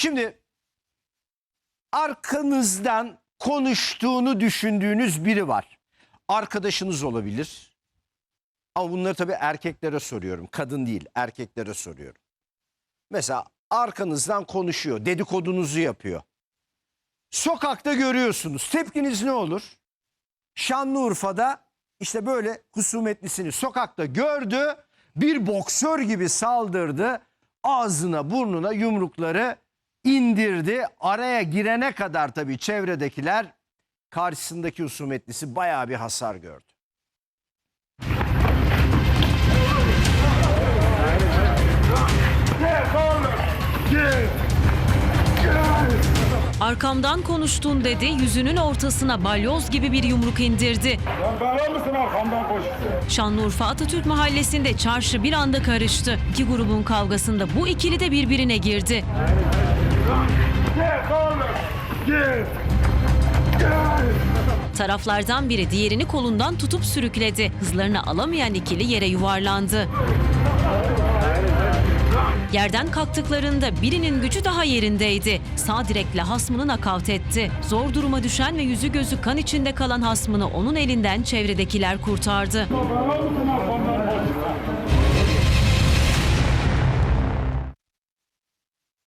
Şimdi arkanızdan konuştuğunu düşündüğünüz biri var. Arkadaşınız olabilir. Ama bunları tabii erkeklere soruyorum. Kadın değil, erkeklere soruyorum. Mesela arkanızdan konuşuyor, dedikodunuzu yapıyor. Sokakta görüyorsunuz. Tepkiniz ne olur? Şanlıurfa'da işte böyle husumetlisini sokakta gördü. Bir boksör gibi saldırdı. Ağzına burnuna yumrukları indirdi. Araya girene kadar tabii çevredekiler karşısındaki husumetlisi bayağı bir hasar gördü. Arkamdan konuştun dedi, yüzünün ortasına balyoz gibi bir yumruk indirdi. Bela mısın arkamdan? Şanlıurfa Atatürk Mahallesi'nde çarşı bir anda karıştı. İki grubun kavgasında bu ikili de birbirine girdi. Oğlum. Taraflardan biri diğerini kolundan tutup sürükledi. Hızlarını alamayan ikili yere yuvarlandı. Yerden kalktıklarında birinin gücü daha yerindeydi. Sağ direkle hasmını nakavt etti. Zor duruma düşen ve yüzü gözü kan içinde kalan hasmını onun elinden çevredekiler kurtardı.